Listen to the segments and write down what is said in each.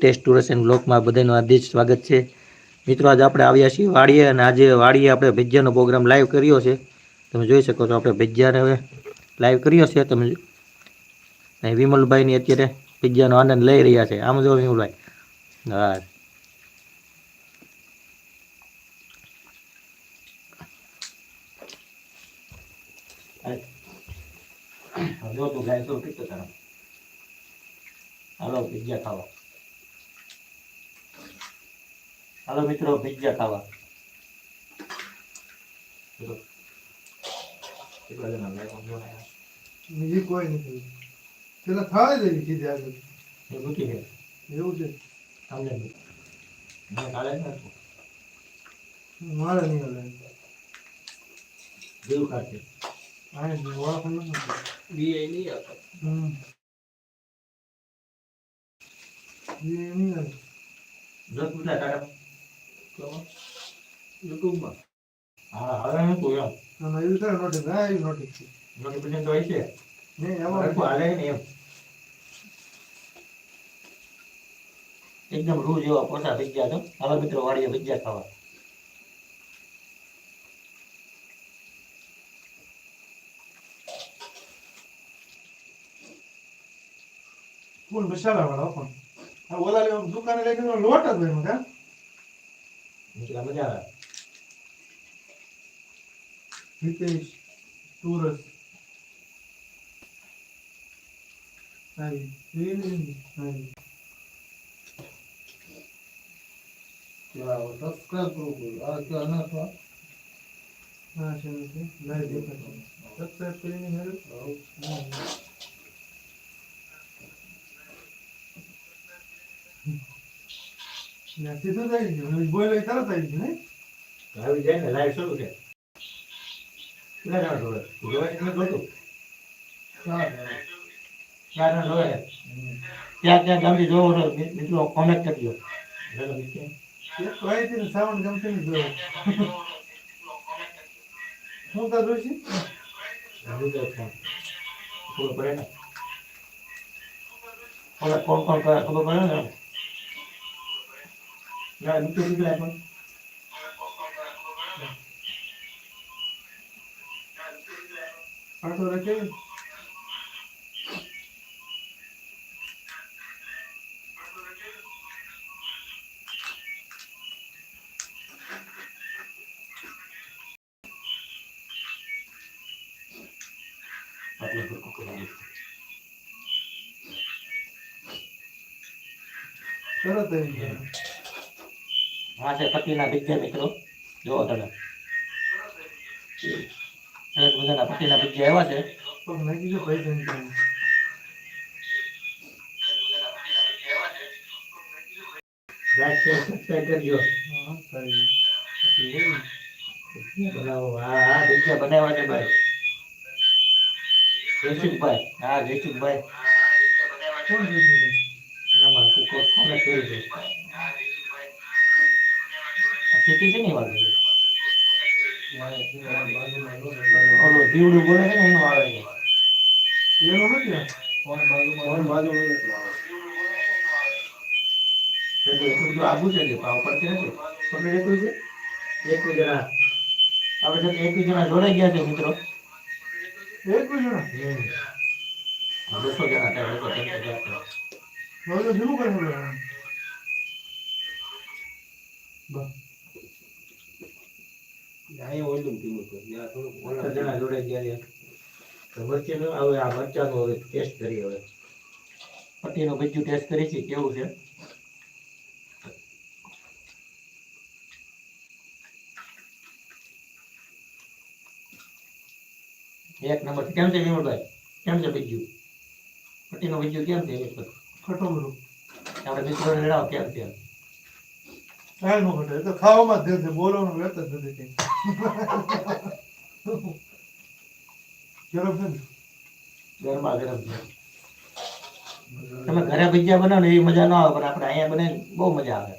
Test ટુરસ and બ્લોકમાં બધાનું હાર્દિક સ્વાગત છે. મિત્રો, આજે આપણે આવ્યા છીએ વાડીએ અને આજે વાડીએ આપણે ભેજિયાનો પ્રોગ્રામ લાઈવ કર્યો છે. તમે જોઈ શકો છો આપણે ભેજિયાને હવે લાઈવ કર્યો છે. તમે અહીં વિમલભાઈની અત્યારે ભેજિયાનો આનંદ લઈ રહ્યા છે. આમ જો વિમલભાઈ. હા જો તું ગાય તો પીતો તારા. હાલો, ભજીયા ખાવા. હાલો મિત્રો ભજીયા ખાવા. બીજી કોઈ નથી. પેલા થાય દેવી સીધી આગળ એવું છે એવું છે. સાંભળે નહીં. મારે કાલે. મારે નહીં હલે જેવું ખાશે. આ ઓળખ નથી. હમ. એ નહીં હલે દસ તું જા તારા. હા, હવે નતું એમ. અને એવું થાય નોટિસ હા એવી નોટિસ છે Notification તો હોય છે. નહીં હરખું એમાં હાલે ને એમ. એકદમ રૂ જેવા પોતા થઈ ગયા તો હવે મિત્રો વાડીએ ગયા ખાવા ફૂલ મસાલા વાળા પણ ઓલા દુકાને લઈ ગયો લોટ જ ભાઈ મગા નીકળ્યા મજા આવે હિતેશ સુરત સબસ્ક્રાઇબ કરવું આ કે અનાથ હા છે છે લાઈ દેખાય સબસ્ક્રાઇબ તો થઈ ગયું. બોલ તરત આવી ગયું ને આવી જાય ને લાઈવ શરૂ છે જોવે છે જોવે ક્યાં ક્યાં ગામથી જોવો છો મિત્રો કોમેન્ટ કરજો સાવણ ગમતી ને જોયો શું બીજો ફોન. ખબર પડે ને? કરે ખબર પડે ને? આટો રાખે આટલે ભૂખું કરી દઈશું. આ છે પતિના બીજા મિત્રો. જોવો તમે. સરસ મજાના પતિના બીજા એવા છે. પગ નાખી ગયો પૈસા નીકળ્યા લાઈક શેર સબસ્ક્રાઇબ કરજો. હા સારી પછી એવું. બનાવો. હા હા ભીજ્યા બનાવ્યા છે ભાઈ. જયસુખભાઈ હા જયસુખભાઈ કોણ જોઈશે એનામાં કુકો કોમેન્ટ કર્યું છે. આ સિટી છે ને એ વાગે છે ઓલો જીવડું બોલે છે ને એનું આવે છે એનો નથી આ. કોણ બાજુ એટલે એટલું બધું આઘું છે કે ભાવ પડતી નથી પકડી એટલું છે એકવીસ જણા આપણે છે ને એકવીસ જણા જોડાઈ ગયા છે મિત્રો એક જ જણા બસો જણા થાય બસો પચાસ જણા જણા ગયા તો હવે આ મરચાંનું હવે ટેસ્ટ કરીએ હવે. પટ્ટીનું ટેસ્ટ કરી છે કેવું છે? એક નંબર કેમ છે વિમલભાઈ? કેમ છે ભજીયું પટ્ટીનું બીજું કેમ છે. ખટોમરું આપણે મિત્રોને જણાવો કેમ છે? નો ઘટે એ તો ખાવામાં જ છે બોલવાનું વ્યત જ નથી કઈ. ચલો બેન ગરમા ગરમ તમે ઘરે ભજીયા બનાવો ને એવી મજા ન આવે પણ આપણે અહીંયા બને બહુ મજા આવે.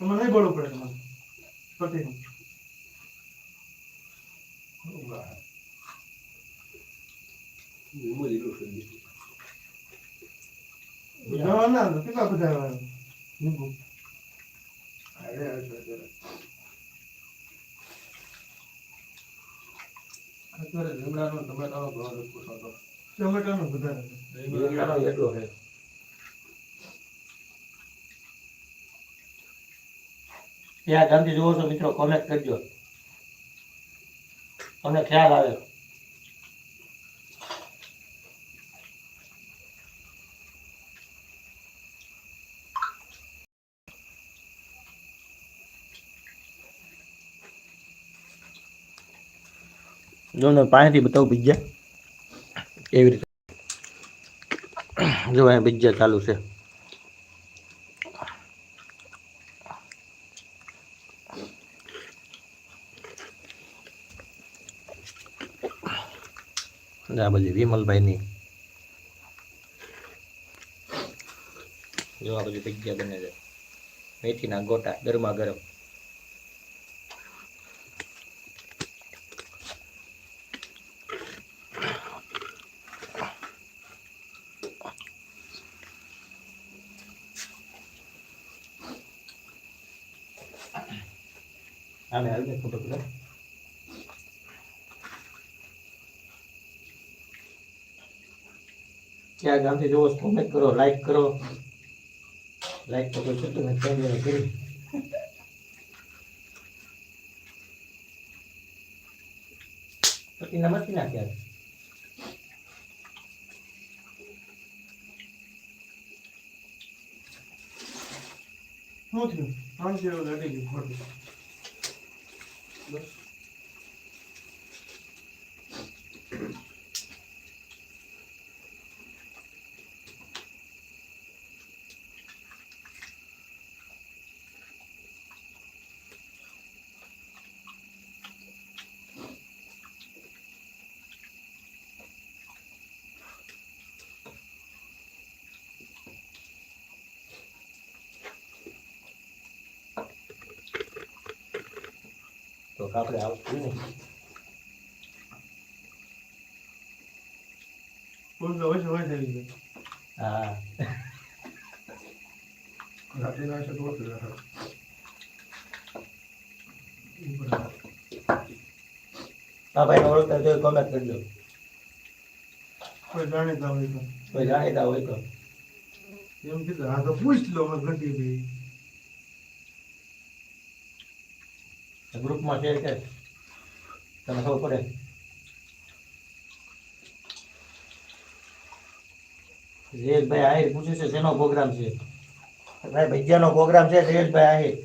તમારે નહીં બોલવું પડે તમારે. પતિનું જવા ના દો, કેટલા બધા? અત્યારે લીમડાનો ટમેટાનો ભાવ નથી પોસાતો. ટમેટાનો વધારે લીમડાનો એટલો છે ત્યાં ગાંધી જુઓ છો મિત્રો કોમેન્ટ કરજો તમને ખ્યાલ આવે જો પાસેથી બતાવું બીજા? એવી રીતે? જો અહીંયા બીજા ચાલુ છે. આ બધી વિમલભાઈની. જો આ બધી ભજીયા બને છે. મેથીના ગોટા ગરમા ગરમ. ક્યાં ગામથી જોવો કોમેન્ટ કરો લાઈક કરો લાઈક તો કરશો તો મેં કરી પછી નમસ્તી નાખ્યા શું થયું? આમથી એવું લડી ગયું ખોટું. તો આપણે આવતું ને કોઈ તો ઓછો હોય થઈ ગયો. હા. આ ભાઈને ઓળખતા તો કોમેન્ટ કરજો કોઈ જાણીતા હોય તો. કોઈ જાણીતા હોય તો એમ કીધું, હા તો પૂછ લો અમે ઘટી ભાઈ. ગ્રુપમાં શેર કરે તમે ખબર પડે જયેશભાઈ આહિર પૂછે છે શેનો પ્રોગ્રામ છે ભાઈ ભજીયાનો પ્રોગ્રામ છે જયેશભાઈ આહિર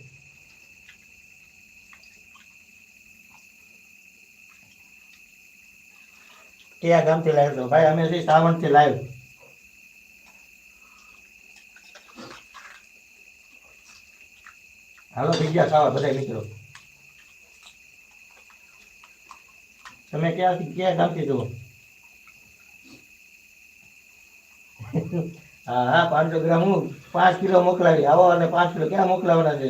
કયા ગામથી લાવ્યો છો ભાઈ અમે છીએ સાવણથી લાવ્યો હાલો ભજીયા ખાવા બધા મિત્રો તમે ક્યાંથી ક્યાં ગામથી છો? હા હા પાંચસો ગ્રામ હું પાંચ કિલો મોકલાવી. આવો અને પાંચ કિલો ક્યાં મોકલાવાના છે?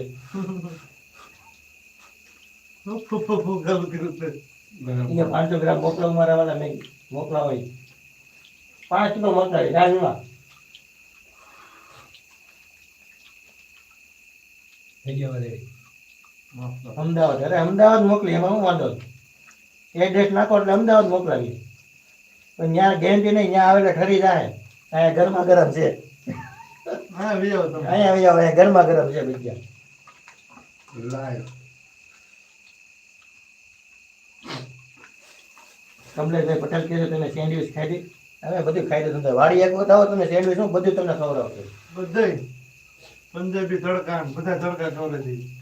પાંચસો ગ્રામ મોકલાવ મારા મેં મોકલાવો પાંચ કિલો મોકલાવી રાજમાં. અમદાવાદ. અરે અમદાવાદ મોકલી એમાં શું વાંધો એડ્રેસ નાખો એટલે અમદાવાદ મોકલાવી. પણ ત્યાં ગેરંટી નહીં ત્યાં આવેલા ઠરી જાય. અહીંયા ગરમા ગરમ છે. લઈ આવો તમે. અહીંયા આવી અહીંયા ગરમા ગરમ છે બીજા લાય. કમલેશભાઈ પટેલ કહે છે તમે સેન્ડવિચ ખાઈ દી. હવે બધું ખાઈ દીધું તમે. વાડી એક બતાવો તમે સેન્ડવિચ હું બધું તમને ખવડાવશે. બધાય. પંજાબી તડકા બધા તડકા ખવડાવી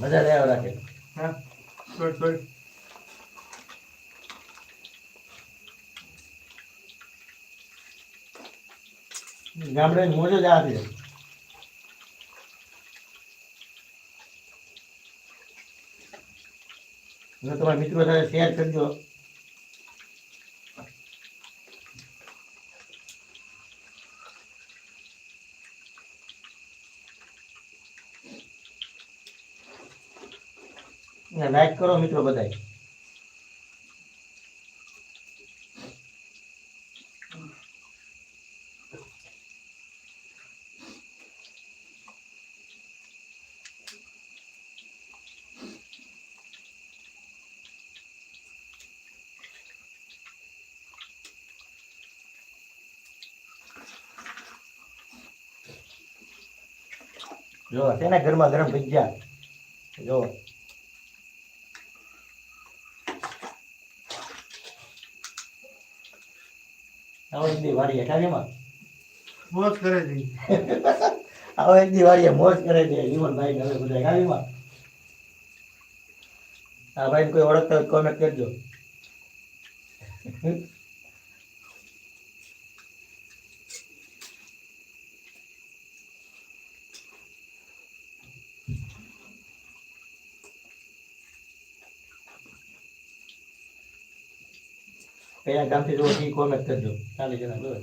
મજા લેવા રાખે. હા છોડ, છોડ. ગામડે મોજ જ આવે તમારા મિત્રો સાથે શેર કરજો. અને લાઈક કરો મિત્રો બધા જો તેના ઘરમાં ગરમ ભજીયા? જો. આવો એક દી વાડીએ ખાલીમાં મોજ કરે છે. આવો એક દી વાડીએ મોજ કરે છે. જીવનભાઈ હવે બધા ખાલીમાં આ ભાઈ કોઈ ઓળખતા કોમેન્ટ કરજો. કયા ગામથી જોવો એ કોમેન્ટ કરજો ચાલીસ જણા જોવે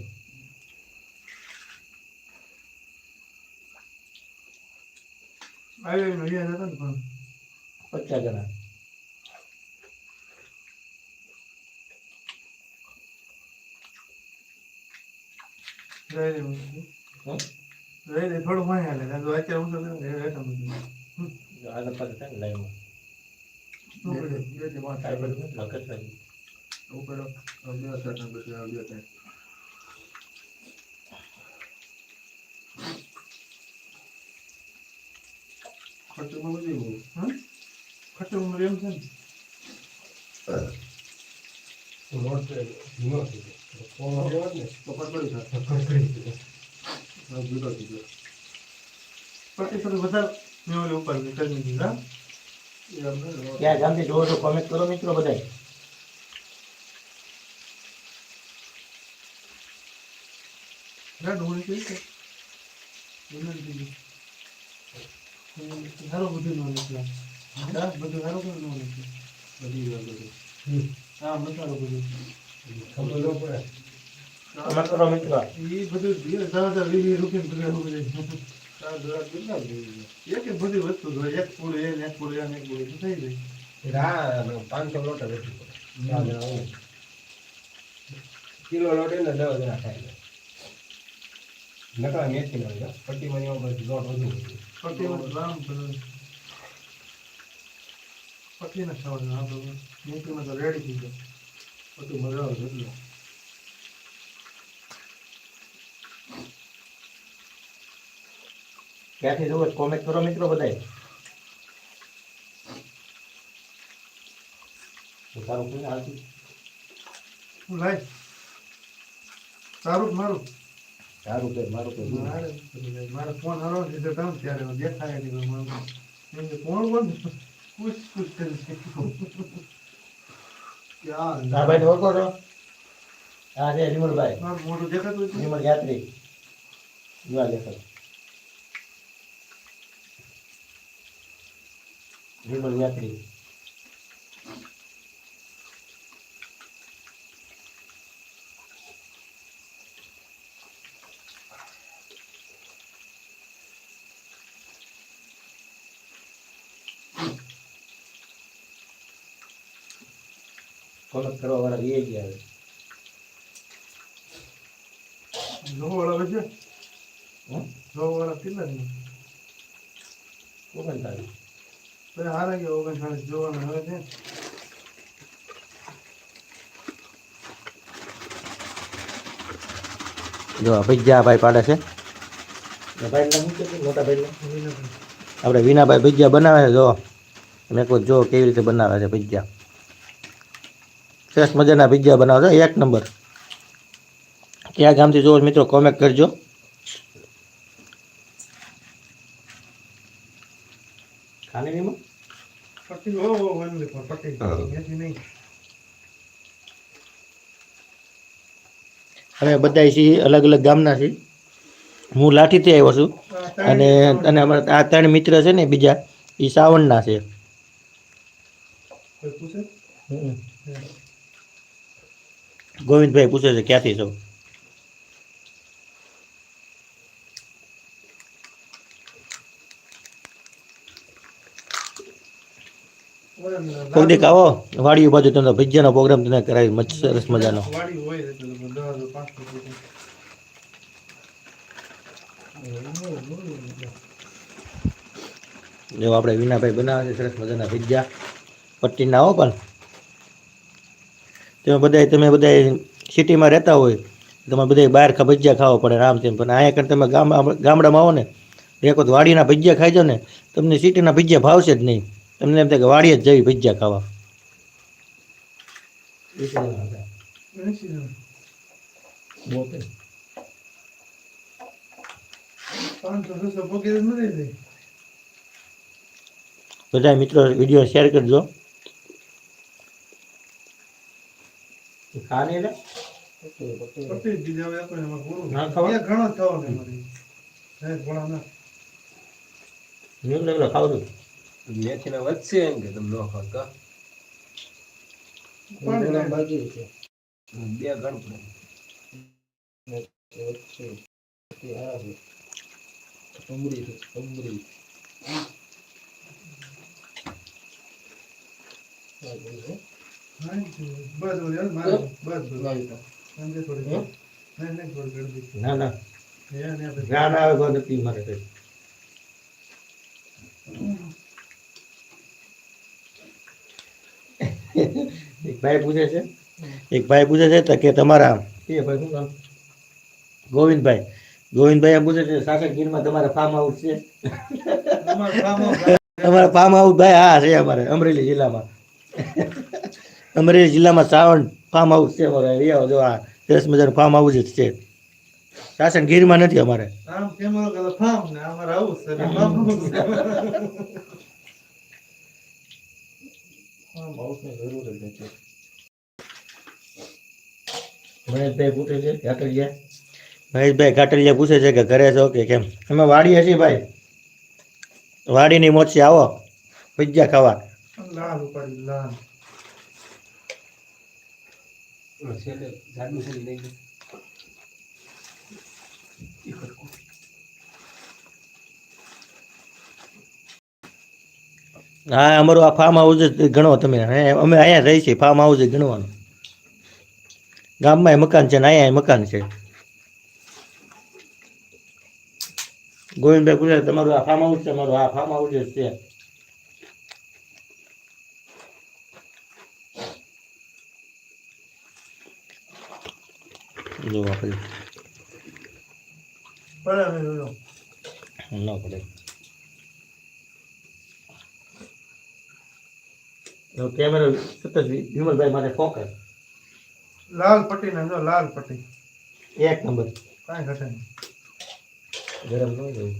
આવી નો યાદ હતો ને પણ પચાસ જણા રહી દે હમ? રહી દે થોડું માહી હાલે કારણ કે અત્યારે હું તો હેઠા મૂકી આગળ પાછળ થાય ને લાઈવમાં શું કરે? કાંઈ બધું નથી, લખત થાય. ઉપર અભ્યાસ કરતા પછી આવ્યો ત્યાં ખર્ચમાં વધી ગયું હમ? ખર્ચો ઉંમર એમ છે ને. ધીમો થઈ ગયો ફોન આવ્યો ને. તો પકડી જુદો થઈ ગયો થોડી વધારે મેં ઉપર કરી દીધી હા? ક્યાં ગામથી જોવો છો કોમેન્ટ કરો મિત્રો બધાય. ના ડુંગળી કઈ છે? કઈ છે સારું બધું નો નીકળે હા બધું સારું બધું નો નીકળે બધી ગયો બધું. હા મસાલો બધું. ખબર ન પડે. કોમેન્ટ કરો મિત્રો એ બધું ધીરે હજાર વીસ વીસ રૂપિયા બધું એવું બધું એક બધી વસ્તુ એક પૂરી એને એક પૂરી એને એક પૂરી તો થઈ જાય. ગયા પાંચસો લોટ પડે કિલો લોટ એને દસ જણા ખાઈ લે. નકરા મેથી નો પટ્ટીમાં એવા બધું લોટ વધુ હોય રામ પટ્ટીમાં બધું પટ્ટીને ખાવાનું આપણે મૂકીમાં તો રેડી થઈ જાય. બધું મજા આવે એટલે ક્યાંથી જોવો કોમેન્ટ કરો મિત્રો બધાય. સારું કોઈને હાલતું? હું સારું મારું. સારું કે મારું કે મારે ફોન હારો લીધો કામ ત્યારે દેખાય નહીં મારું. કોણ કોણ? પૂછ પૂછ કરી છે ક્યાં? આ ભાઈ ઓળખો છો? હા છે વિમલભાઈ મારું દેખાતું છે? યાત્રી જોવા દેખાય. વિમલ યાત્રી કોમેન્ટ કરવા વાળા એ ગયા જોવો વાળા છે હમ? જોવો વાળા કેટલા છે કોમેન્ટ આવી તો હારા ગયા ઓગણચાળીસ જોવાના હવે છે જો આ ભજીયા ભાઈ પાડે છે ભાઈ નામ શું છે મોટા ભાઈ આપણે વિનાભાઈ ભજીયા બનાવે છે જો તમે કોઈ જો કેવી રીતે બનાવે છે ભજીયા સરસ મજાના ભજીયા બનાવતા એક નંબર. કયા ગામથી જોવો મિત્રો? કોમેન્ટ કરજો. અમે બધા છીએ અલગ અલગ ગામના છીએ હું લાઠીથી આવ્યો છું. અને અને અમારા આ ત્રણ મિત્ર છે ને બીજા એ સાવણના છે. કોઈ પૂછે? ગોવિંદભાઈ પૂછે છે, ક્યાંથી છો? કોઈક આવો વાડી બાજુ તમને ભજીયાનો પ્રોગ્રામ તને કરાવી સરસ મજાનો. જો આપણે વિનાભાઈ બનાવે છે, સરસ મજાના ભજીયા. પટ્ટીના આવો પણ. તમે બધા તમે બધા સિટીમાં રહેતા હોય તમે બધા બહાર ભજીયા ખાવા પડે આમ તેમ પણ અહીંયા કરતા તમે ગામ ગામડામાં આવો ને, એક વખત વાડીના ભજીયા ખાઈ જાઓ ને, તમને સિટીના ભજીયા ભાવશે જ નહીં. તમને એમ થાય કે વાડીએ જ જવી ભજીયા ખાવા. બધા મિત્રો વીડિયો શેર કરજો. બીજા હવે આપણે એમાં પૂરું. ના? એક ઘણો. હે, ના. તો ખાવું છું મેથીના વધશે એમ કે તમે ન ખાવ કા બે ગણ પડે છે. બસ બસ ના ના ને મારે કઈ એક ભાઈ પૂછે છે? એક ભાઈ પૂછે છે કે તમારા એ ભાઈ શું નામ ગોવિંદભાઈ. ગોવિંદભાઈ એમ પૂછે છે શાસક ગીરમાં તમારા ફાર્મ હાઉસ છે? તમારા ફાર્મ હાઉસ ભાઈ હા છે અમારે અમરેલી જિલ્લામાં. અમરેલી જિલ્લામાં સાવણ ફાર્મ હાઉસ છે અમારે. અહીંયા જો આ સરસ મજાનું ફાર્મ હાઉસ જ છે. રાશન ગીરમાં નથી અમારે. આમ કેમેરો કરે ફાર્મ ને અમારે આવું છે ને ફાર્મ આવું છે. મહેશભાઈ પૂછે છે ઘાટલિયા પૂછે છે કે ઘરે છો કે કેમ? અમે વાડીએ છીએ ભાઈ. વાડીની મોચી આવો ભજીયા ખાવા. લાલ ઉપાડી લાલ. હા, અમારું આ ફાર્મ હાઉસ ગણો તમે. અમે અહીંયા રહી છીએ ફાર્મ હાઉસ ગણવાનું. ગામમાં મકાન છે ને અહીંયા મકાન છે. ગોવિંદભાઈ ગુજરાત, તમારું આ ફાર્મ હાઉસ છે, અમારું આ ફાર્મ હાઉસ છે. જો આપણે ને પડે. કેમેરો સતત વિમલભાઈ માટે ફોકસ લાલ પટ્ટી ને જો લાલ પટ્ટી. એક નંબર. કાંઈ ઘટે નહીં. ગરમ ન જવું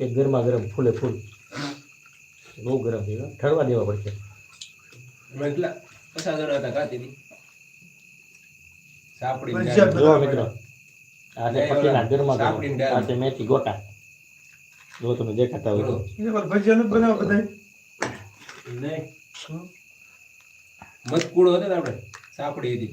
એક ગરમા ગરમ ફૂલે ફૂલ. બહુ ગરમ છે. ઠરવા દેવા પડશે અમે એટલા પચાસ જણા હતા કાતી હતી સાપડી ભજીયા જો મિત્રો આજે પટ્ટીના ગરમા ગરમ સાપડીને ડાળ. આ છે મેથી ગોટા. જો તમે દેખાતા હોય તો. ભજીયા નથી બધાય નહીં. હતો ને આપણે? સાપડી હતી